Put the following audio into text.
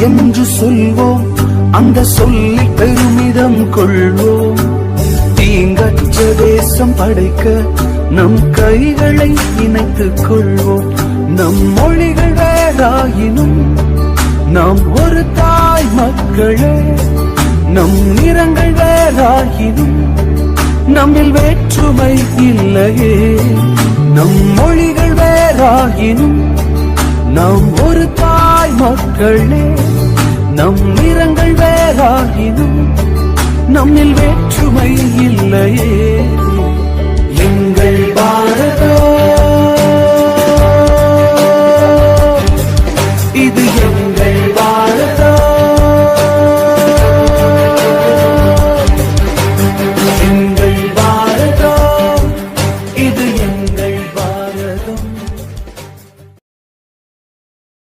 என்று சொல்வோம். அந்த சொல்லில் பெருமிதம் கொள்வோம். தீங்கற்ற தேசம் படைக்க நம் கைகளை இணைத்துக் கொள்வோம். நம் மொழிகள் வேறாயினும் நாம் ஒரு தாய் மக்களே. நம் நிறங்கள் வேறாயினும் நம்மில் வேற்றுமை இல்லையே. நம் மொழிகள் வேறாயினும் நாம் ஒரு தாய் மக்களே நம் நிறங்கள் வேறாகினும் நம்மில் வேற்றுமை இல்லையே.